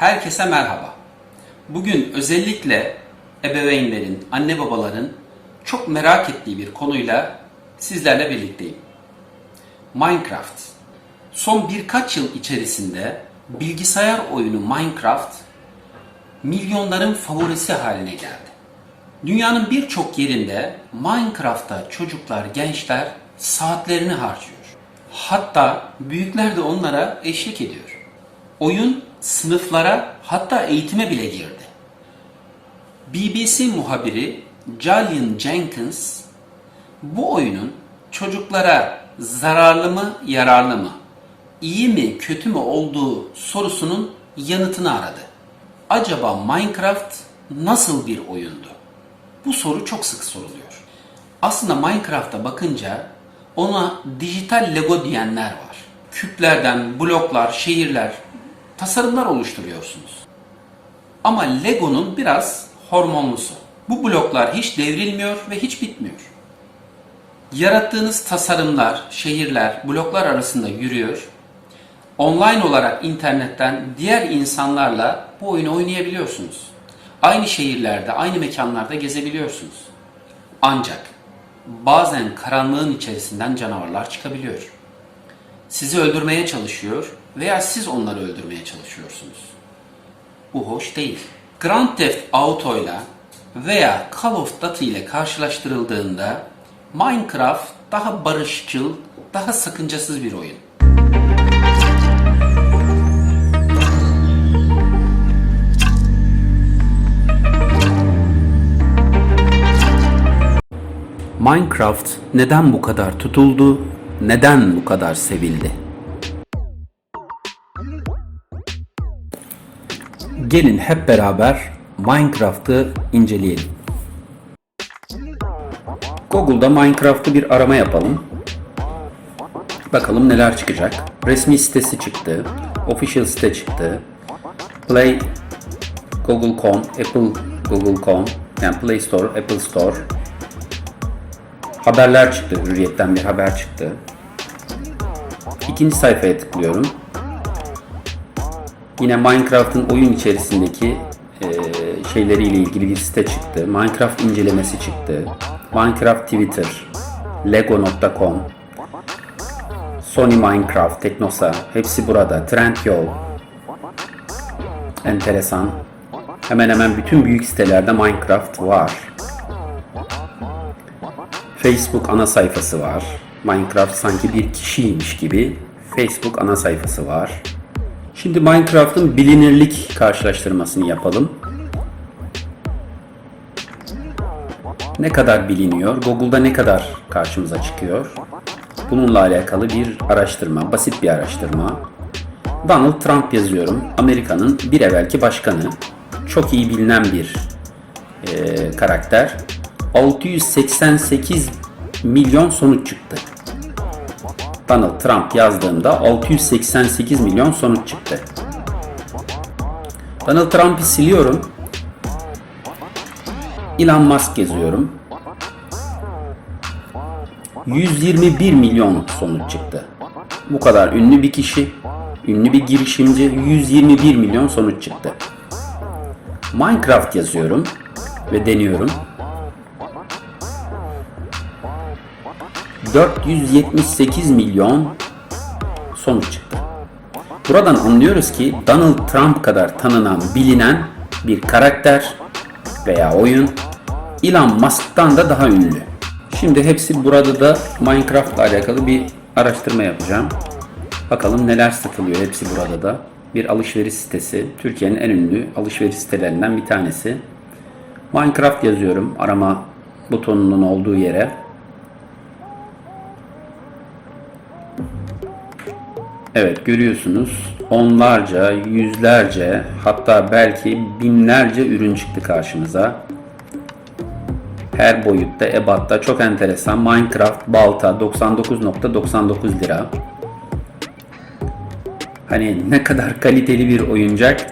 Herkese merhaba. Bugün özellikle ebeveynlerin, anne babaların çok merak ettiği bir konuyla sizlerle birlikteyim. Minecraft. Son birkaç yıl içerisinde bilgisayar oyunu Minecraft milyonların favorisi haline geldi. Dünyanın birçok yerinde Minecraft'ta çocuklar, gençler saatlerini harcıyor. Hatta büyükler de onlara eşlik ediyor. Oyun sınıflara hatta eğitime bile girdi. BBC muhabiri Julian Jenkins bu oyunun çocuklara zararlı mı, yararlı mı, iyi mi, kötü mü olduğu sorusunun yanıtını aradı. Acaba Minecraft nasıl bir oyundu? Bu soru çok sık soruluyor. Aslında Minecraft'a bakınca ona dijital Lego diyenler var. Küplerden bloklar, şehirler, tasarımlar oluşturuyorsunuz. Ama Lego'nun biraz hormonlusu. Bu bloklar hiç devrilmiyor ve hiç bitmiyor. Yarattığınız tasarımlar, şehirler, bloklar arasında yürüyor. Online olarak internetten diğer insanlarla bu oyunu oynayabiliyorsunuz. Aynı şehirlerde, aynı mekanlarda gezebiliyorsunuz. Ancak bazen karanlığın içerisinden canavarlar çıkabiliyor. Sizi öldürmeye çalışıyor veya siz onları öldürmeye çalışıyorsunuz. Bu hoş değil. Grand Theft Auto ile veya Call of Duty ile karşılaştırıldığında Minecraft daha barışçıl, daha sakıncasız bir oyun. Minecraft neden bu kadar tutuldu? Neden bu kadar sevildi? Gelin hep beraber Minecraft'ı inceleyelim. Google'da Minecraft'ı bir arama yapalım. Bakalım neler çıkacak. Resmi sitesi çıktı. Official site çıktı. Play Google.com, Apple Google.com, yani Play Store, Apple Store. Haberler çıktı. Hürriyet'ten bir haber çıktı. İkinci sayfaya tıklıyorum. Yine Minecraft'ın oyun içerisindeki e, şeyleriyle ilgili bir site çıktı. Minecraft incelemesi çıktı. Minecraft Twitter, Lego.com, Sony Minecraft, Teknosa hepsi burada. Trendyol. Enteresan. Hemen hemen bütün büyük sitelerde Minecraft var. Facebook ana sayfası var. Minecraft sanki bir kişiymiş gibi Facebook ana sayfası var. Şimdi Minecraft'ın bilinirlik karşılaştırmasını yapalım. Ne kadar biliniyor? Google'da ne kadar karşımıza çıkıyor? Bununla alakalı bir araştırma, basit bir araştırma. Donald Trump yazıyorum. Amerika'nın bir evvelki başkanı. Çok iyi bilinen bir e, karakter. 688 milyon sonuç çıktı. Donald Trump yazdığımda 688 milyon sonuç çıktı. Donald Trump'ı siliyorum. Elon Musk yazıyorum. 121 milyon sonuç çıktı. Bu kadar ünlü bir kişi, ünlü bir girişimci 121 milyon sonuç çıktı. Minecraft yazıyorum ve deniyorum. 478 milyon sonuç çıktı. Buradan anlıyoruz ki Donald Trump kadar tanınan, bilinen bir karakter veya oyun Elon Musk'tan da daha ünlü. Şimdi hepsi burada da Minecraft ile alakalı bir araştırma yapacağım. Bakalım neler satılıyor hepsi burada da. Bir alışveriş sitesi. Türkiye'nin en ünlü alışveriş sitelerinden bir tanesi. Minecraft yazıyorum arama butonunun olduğu yere. Evet görüyorsunuz onlarca, yüzlerce hatta belki binlerce ürün çıktı karşımıza. Her boyutta, ebatta çok enteresan. Minecraft balta 99.99 lira. Hani ne kadar kaliteli bir oyuncak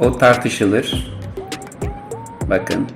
o tartışılır. Bakın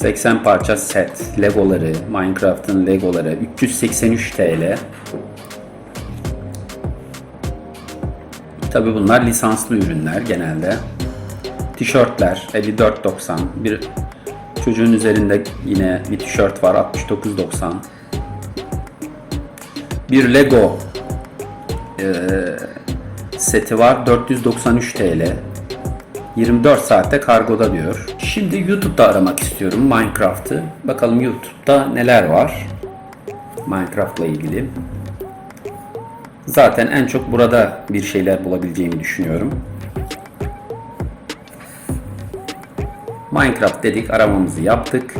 80 parça set, legoları, Minecraft'ın legoları 383 TL. Tabi bunlar lisanslı ürünler genelde. Tişörtler 54.90. Bir çocuğun üzerinde yine bir tişört var 69.90. Bir Lego eee, seti var 493 TL. 24 saatte kargoda diyor. Şimdi YouTube'da aramak istiyorum Minecraft'ı. Bakalım YouTube'da neler var. Minecraft'la ilgili. Zaten en çok burada bir şeyler bulabileceğimi düşünüyorum. Minecraft dedik, aramamızı yaptık.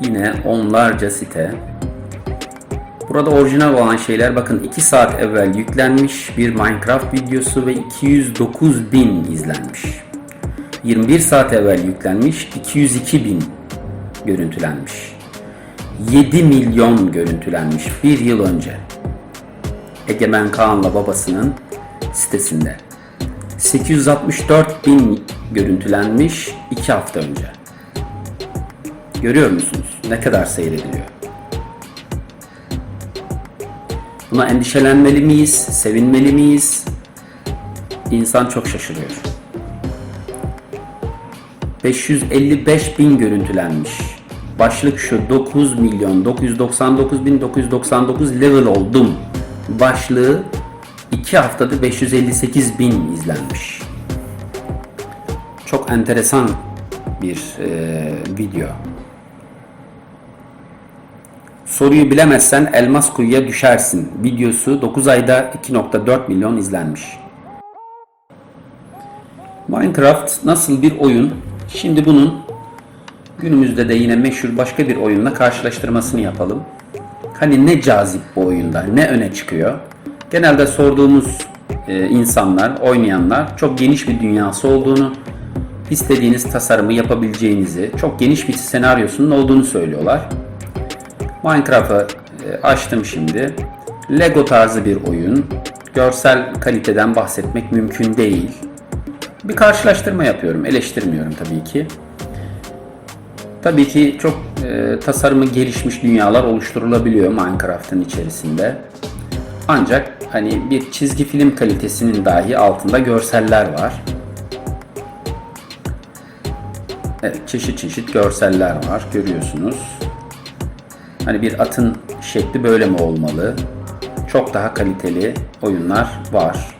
Yine onlarca site. Burada orijinal olan şeyler bakın 2 saat evvel yüklenmiş bir Minecraft videosu ve 209 bin izlenmiş. 21 saat evvel yüklenmiş 202 bin görüntülenmiş. 7 milyon görüntülenmiş bir yıl önce. Egemen Kaan'la babasının sitesinde. 864 bin görüntülenmiş 2 hafta önce. Görüyor musunuz? Ne kadar seyrediliyor? Buna endişelenmeli miyiz? Sevinmeli miyiz? İnsan çok şaşırıyor. 555 bin görüntülenmiş. Başlık şu 9 milyon 999 bin 999 level oldum. Başlığı 2 haftada 558 bin izlenmiş. Çok enteresan bir e, video. Soruyu bilemezsen elmas kuyuya düşersin. Videosu 9 ayda 2.4 milyon izlenmiş. Minecraft nasıl bir oyun? Şimdi bunun günümüzde de yine meşhur başka bir oyunla karşılaştırmasını yapalım. Hani ne cazip bu oyunda, ne öne çıkıyor? Genelde sorduğumuz e, insanlar, oynayanlar çok geniş bir dünyası olduğunu, istediğiniz tasarımı yapabileceğinizi, çok geniş bir senaryosunun olduğunu söylüyorlar. Minecraft'ı e, açtım şimdi. Lego tarzı bir oyun. Görsel kaliteden bahsetmek mümkün değil. Bir karşılaştırma yapıyorum, eleştirmiyorum tabii ki. Tabii ki çok e, tasarımı gelişmiş dünyalar oluşturulabiliyor Minecraft'ın içerisinde. Ancak hani bir çizgi film kalitesinin dahi altında görseller var. Evet, çeşit çeşit görseller var görüyorsunuz. Hani bir atın şekli böyle mi olmalı? Çok daha kaliteli oyunlar var.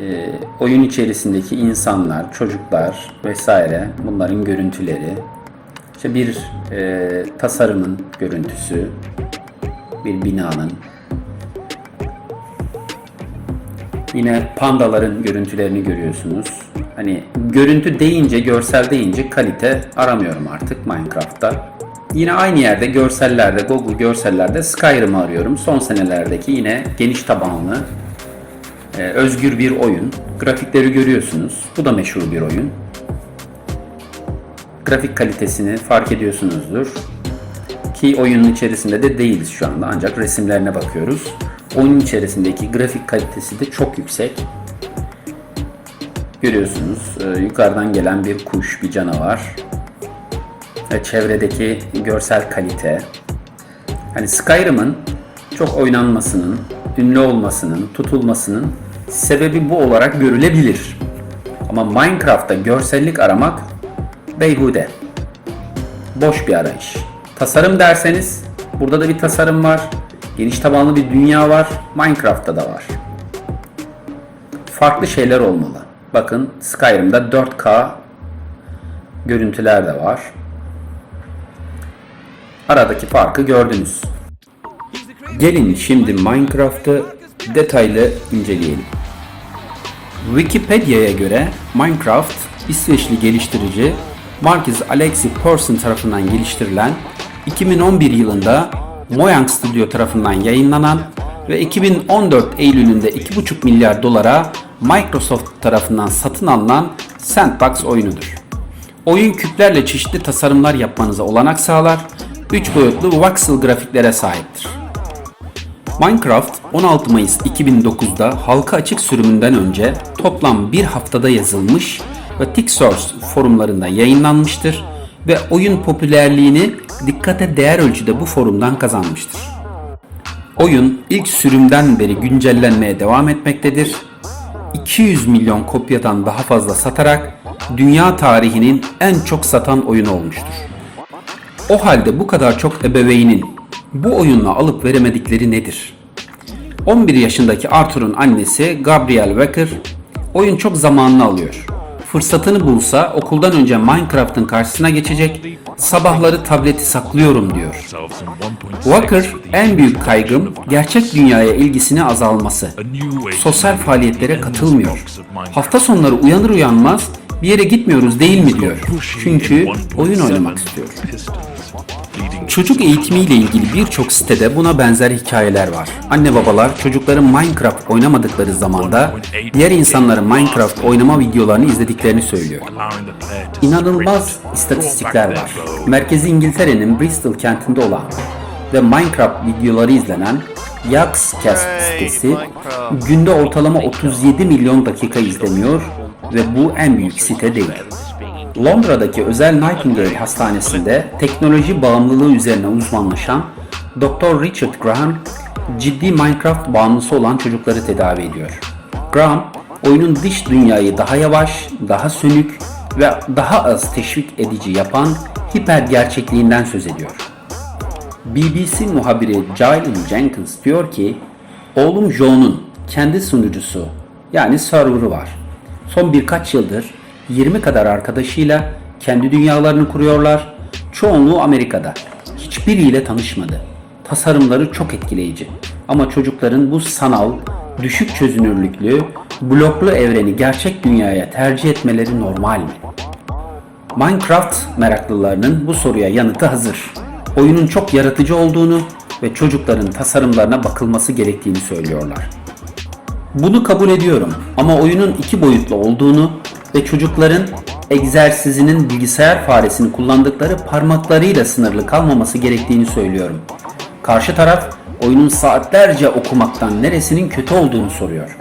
Ee, oyun içerisindeki insanlar, çocuklar vesaire bunların görüntüleri. İşte bir e, tasarımın görüntüsü, bir binanın. Yine pandaların görüntülerini görüyorsunuz. Hani görüntü deyince, görsel deyince kalite aramıyorum artık Minecraft'ta. Yine aynı yerde görsellerde, Google görsellerde Skyrim'i arıyorum. Son senelerdeki yine geniş tabanlı, e, özgür bir oyun. Grafikleri görüyorsunuz. Bu da meşhur bir oyun. Grafik kalitesini fark ediyorsunuzdur. Ki oyunun içerisinde de değiliz şu anda ancak resimlerine bakıyoruz. Oyunun içerisindeki grafik kalitesi de çok yüksek. Görüyorsunuz e, yukarıdan gelen bir kuş, bir canavar. Çevredeki görsel kalite. Hani Skyrim'ın çok oynanmasının, ünlü olmasının, tutulmasının sebebi bu olarak görülebilir. Ama Minecraft'ta görsellik aramak beyhude. Boş bir arayış. Tasarım derseniz burada da bir tasarım var. Geniş tabanlı bir dünya var. Minecraft'ta da var. Farklı şeyler olmalı. Bakın Skyrim'de 4K görüntüler de var. Aradaki farkı gördünüz. Gelin şimdi Minecraft'ı detaylı inceleyelim. Wikipedia'ya göre Minecraft İsveçli geliştirici Marcus Alexi Persson tarafından geliştirilen 2011 yılında Mojang Studio tarafından yayınlanan ve 2014 Eylül'ünde 2,5 milyar dolara Microsoft tarafından satın alınan sandbox oyunudur. Oyun küplerle çeşitli tasarımlar yapmanıza olanak sağlar, 3 boyutlu voxel grafiklere sahiptir. Minecraft 16 Mayıs 2009'da halka açık sürümünden önce toplam bir haftada yazılmış ve TikSource forumlarında yayınlanmıştır ve oyun popülerliğini dikkate değer ölçüde bu forumdan kazanmıştır. Oyun ilk sürümden beri güncellenmeye devam etmektedir. 200 milyon kopyadan daha fazla satarak dünya tarihinin en çok satan oyunu olmuştur. O halde bu kadar çok ebeveynin bu oyunla alıp veremedikleri nedir? 11 yaşındaki Arthur'un annesi Gabrielle Wecker oyun çok zamanını alıyor. Fırsatını bulsa okuldan önce Minecraft'ın karşısına geçecek, sabahları tableti saklıyorum diyor. Walker, en büyük kaygım gerçek dünyaya ilgisini azalması. Sosyal faaliyetlere katılmıyor. Hafta sonları uyanır uyanmaz bir yere gitmiyoruz değil mi diyor. Çünkü oyun oynamak istiyor. Çocuk eğitimiyle ilgili birçok sitede buna benzer hikayeler var. Anne babalar çocukların Minecraft oynamadıkları zamanda diğer insanların Minecraft oynama videolarını izlediklerini söylüyor. İnanılmaz istatistikler var. Merkezi İngiltere'nin Bristol kentinde olan ve Minecraft videoları izlenen Yaxcast sitesi günde ortalama 37 milyon dakika izleniyor ve bu en büyük site değil. Londra'daki özel Nightingale Hastanesi'nde teknoloji bağımlılığı üzerine uzmanlaşan Dr. Richard Graham ciddi Minecraft bağımlısı olan çocukları tedavi ediyor. Graham, oyunun dış dünyayı daha yavaş, daha sönük ve daha az teşvik edici yapan hiper gerçekliğinden söz ediyor. BBC muhabiri Jalen Jenkins diyor ki, oğlum Joe'nun kendi sunucusu yani server'ı var. Son birkaç yıldır 20 kadar arkadaşıyla kendi dünyalarını kuruyorlar. Çoğunluğu Amerika'da. Hiçbiriyle tanışmadı. Tasarımları çok etkileyici. Ama çocukların bu sanal, düşük çözünürlüklü, bloklu evreni gerçek dünyaya tercih etmeleri normal mi? Minecraft meraklılarının bu soruya yanıtı hazır. Oyunun çok yaratıcı olduğunu ve çocukların tasarımlarına bakılması gerektiğini söylüyorlar. Bunu kabul ediyorum ama oyunun iki boyutlu olduğunu ve çocukların egzersizinin bilgisayar faresini kullandıkları parmaklarıyla sınırlı kalmaması gerektiğini söylüyorum. Karşı taraf oyunun saatlerce okumaktan neresinin kötü olduğunu soruyor.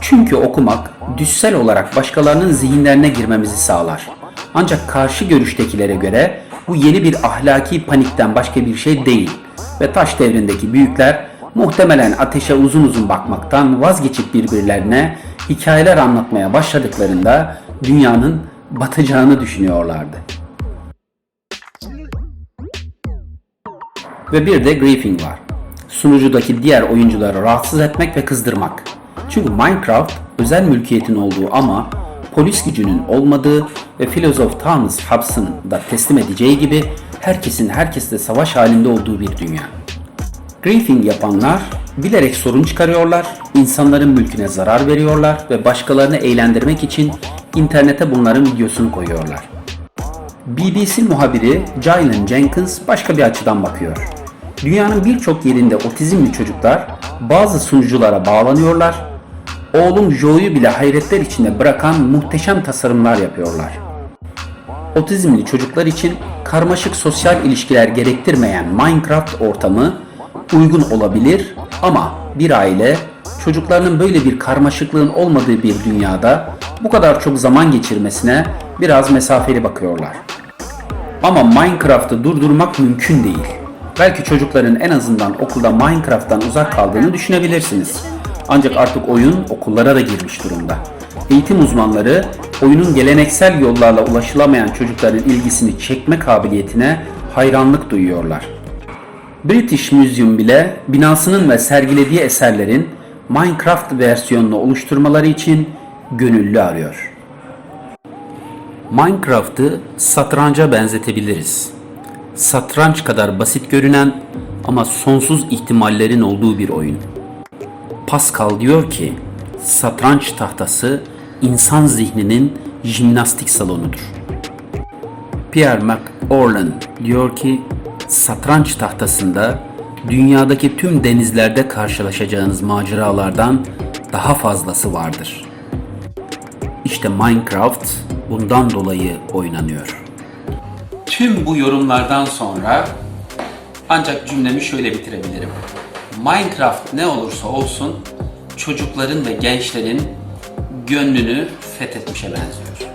Çünkü okumak düşsel olarak başkalarının zihinlerine girmemizi sağlar. Ancak karşı görüştekilere göre bu yeni bir ahlaki panikten başka bir şey değil ve taş devrindeki büyükler muhtemelen ateşe uzun uzun bakmaktan vazgeçip birbirlerine hikayeler anlatmaya başladıklarında dünyanın batacağını düşünüyorlardı. Ve bir de griefing var. Sunucudaki diğer oyuncuları rahatsız etmek ve kızdırmak. Çünkü Minecraft özel mülkiyetin olduğu ama polis gücünün olmadığı ve filozof Thomas Hobbes'ın da teslim edeceği gibi herkesin herkesle savaş halinde olduğu bir dünya. Griefing yapanlar bilerek sorun çıkarıyorlar, insanların mülküne zarar veriyorlar ve başkalarını eğlendirmek için internete bunların videosunu koyuyorlar. BBC muhabiri Jalen Jenkins başka bir açıdan bakıyor. Dünyanın birçok yerinde otizmli çocuklar bazı sunuculara bağlanıyorlar. Oğlum Joe'yu bile hayretler içinde bırakan muhteşem tasarımlar yapıyorlar. Otizmli çocuklar için karmaşık sosyal ilişkiler gerektirmeyen Minecraft ortamı uygun olabilir ama bir aile çocuklarının böyle bir karmaşıklığın olmadığı bir dünyada bu kadar çok zaman geçirmesine biraz mesafeli bakıyorlar. Ama Minecraft'ı durdurmak mümkün değil. Belki çocukların en azından okulda Minecraft'tan uzak kaldığını düşünebilirsiniz. Ancak artık oyun okullara da girmiş durumda. Eğitim uzmanları oyunun geleneksel yollarla ulaşılamayan çocukların ilgisini çekme kabiliyetine hayranlık duyuyorlar. British Museum bile binasının ve sergilediği eserlerin Minecraft versiyonunu oluşturmaları için gönüllü arıyor. Minecraft'ı satranca benzetebiliriz. Satranç kadar basit görünen ama sonsuz ihtimallerin olduğu bir oyun. Pascal diyor ki, satranç tahtası insan zihninin jimnastik salonudur. Pierre McAurlin diyor ki, satranç tahtasında dünyadaki tüm denizlerde karşılaşacağınız maceralardan daha fazlası vardır. İşte Minecraft bundan dolayı oynanıyor. Tüm bu yorumlardan sonra ancak cümlemi şöyle bitirebilirim. Minecraft ne olursa olsun çocukların ve gençlerin gönlünü fethetmişe benziyor.